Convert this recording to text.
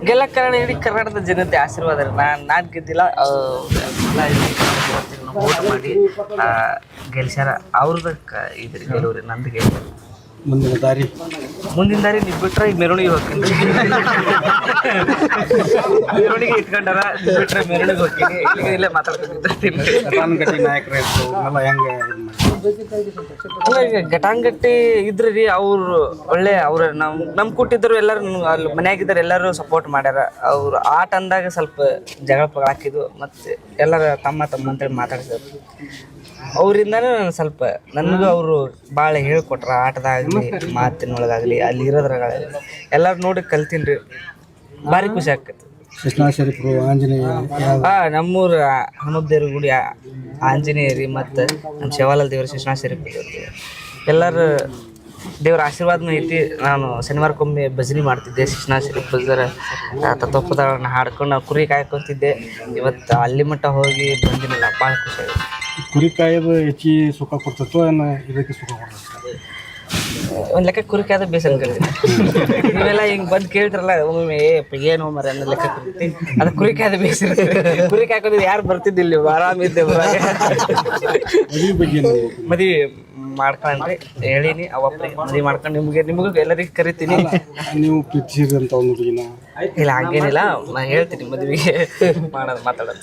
ಗೆಲ್ಲ ಕಾರಣ ಇಡೀ ಕರ್ನಾಟಕದ ಜನತೆ ಆಶೀರ್ವಾದ ರೀ. ನಾನು ನಾನ್ ಗೆದ್ದಿಲ್ಲ ವೋಟ್ ಮಾಡಿ ಗೆಲ್ಸ್ಯಾರ. ಅವ್ರದ ಕ- ಇದ್ರಿ ರೀ ನಂದು ಗೆಲುವು ಮುಂದಿನ ದಾರಿ? ಮುಂದಿನ ದಾರಿ ನೀವು ಬಿಟ್ರೆ ಈಗ ಮೆರವಣಿಗೆ ಹೋಗ್ತೀನಿ. ಮೆರವಣಿಗೆ ಇಟ್ಕೊಂಡಾರ ಬಿಟ್ರೆ ಮೆರವಣಿಗೆ ಹೋಗ್ತೀನಿ. ಇಲ್ಲಿಗೆ ಇಲ್ಲೇ ಮಾತಾಡ್ತೀನಿ. ನಾಯಕರ ಇರ್ತವು ಅವನ್ನೆಲ್ಲ ಹೆಂಗೆ ಘಟಾಂಗಟ್ಟಿ ಇದ್ರಿ ರೀ ಅವ್ರು ಒಳ್ಳೆ ಅವ್ರ. ನಮ್ ನಮ್ ಕೊಟ್ಟಿದ್ರು ಎಲ್ಲರೂ ಅಲ್ಲಿ ಮನ್ಯಾಗಿದ್ದಾರೆ ಎಲ್ಲರೂ ಸಪೋರ್ಟ್ ಮಾಡ್ಯಾರ. ಅವ್ರು ಆಟ ಅಂದಾಗ ಸ್ವಲ್ಪ ಜಗಳ ಪಗಳ ಹಾಕಿದ್ವು ಮತ್ತೆ ಎಲ್ಲರ ತಮ್ಮ ತಮ್ಮ ಅಂತೇಳಿ ಮಾತಾಡ್ಸಿದ್ರು ಅವರಿಂದಾನೇ ನಾನು ಸ್ವಲ್ಪ ನನಗೂ ಅವರು ಭಾಳ ಹೇಳ್ಕೊಟ್ರ ಆಟದಾಗಲಿ ಮಾತಿನೊಳಗಾಗಲಿ ಅಲ್ಲಿ ಇರೋದ್ರಾಗಲಿ ಎಲ್ಲರೂ ನೋಡಿ ಕಲ್ತೀನಿ ರೀ. ಭಾರಿ ಖುಷಿ ಆಕೈತಿ ಕೃಷ್ಣ ಶರೀಫರು ಆಂಜನೇಯ ಆ ನಮ್ಮೂರ ಹನುಮದೇವ್ರ ಗುಡಿ ಆಂಜನೇಯರಿ ಮತ್ತು ನಮ್ಮ ಶಿವಾಲಾಲ್ ದೇವ್ರ ಶಿಶುನಾಥ ಶರೀಫ್ ಎಲ್ಲರೂ ದೇವ್ರ ಆಶೀರ್ವಾದನೂ ಐತಿ. ನಾನು ಶನಿವಾರಕ್ಕೊಮ್ಮೆ ಭಜನೆ ಮಾಡ್ತಿದ್ದೆ ಶಿಷ್ಣ ಶರೀಫ್ ಬಜಾರ ತತ್ವಪದಗಳನ್ನ ಹಾಡ್ಕೊಂಡು ಕುರಿ ಕಾಯ್ಕೊತಿದ್ದೆ. ಇವತ್ತು ಅಲ್ಲಿ ಮಟ್ಟ ಹೋಗಿ ಬಂದಿನಲ್ಲ ಭಾಳ ಖುಷಿ ಆಗಿದೆ ಕುರಿ ಕಾಯೋದು ಹೆಚ್ಚಿಗೆ ಸುಖ ಕೊಡ್ತೈತೋ ಏನು ಇದಕ್ಕೆ ಸುಖ ಕೊಡ್ತೈತೆ? ಒಂದು ಲೆಕ್ಕ ಕುರಿ ಕಾಯ್ದ ಬೇಸ್ ಅನ್ಕೊಳ್ತೀನಿ ನೀವೆಲ್ಲ ಹಿಂಗೆ ಬಂದು ಕೇಳ್ತಿರಲ್ಲ ಏ ಪ ಏನು ಮರ ಅನ್ನೋ ಲೆಕ್ಕ ಕುರಿತಿ ಅದು ಕುರಿ ಕಾಯ್ದ ಬೇಸ್ ಕುರಿ ಕಾಯ್ಕೊಂಡಿದ್ದು ಯಾರು ಬರ್ತಿದ್ದಿಲ್ಲ ಆರಾಮಿದ್ದೆ ಮದುವೆ ಬಗ್ಗೆ ಹೇಳ್ಬೇಕು? ಮಾಡ್ಕೊಂಡ್ರಿ ಹೇಳಿನಿ ಅವಪ್ಪ ಮದುವೆ ಮಾಡ್ಕೊಂಡು ನಿಮಗೆ ನಿಮಗೂ ಎಲ್ಲರಿಗೂ ಕರಿತೀನಿ. ನೀವು ಅಂತ ಒಂದು ಹುಡುಗಿನ? ಇಲ್ಲ ಹಂಗೇನಿಲ್ಲ. ನಾ ಹೇಳ್ತೀನಿ ಮದುವೆಗೆ. ಮಾಡೋದು ಮಾತಾಡೋದು.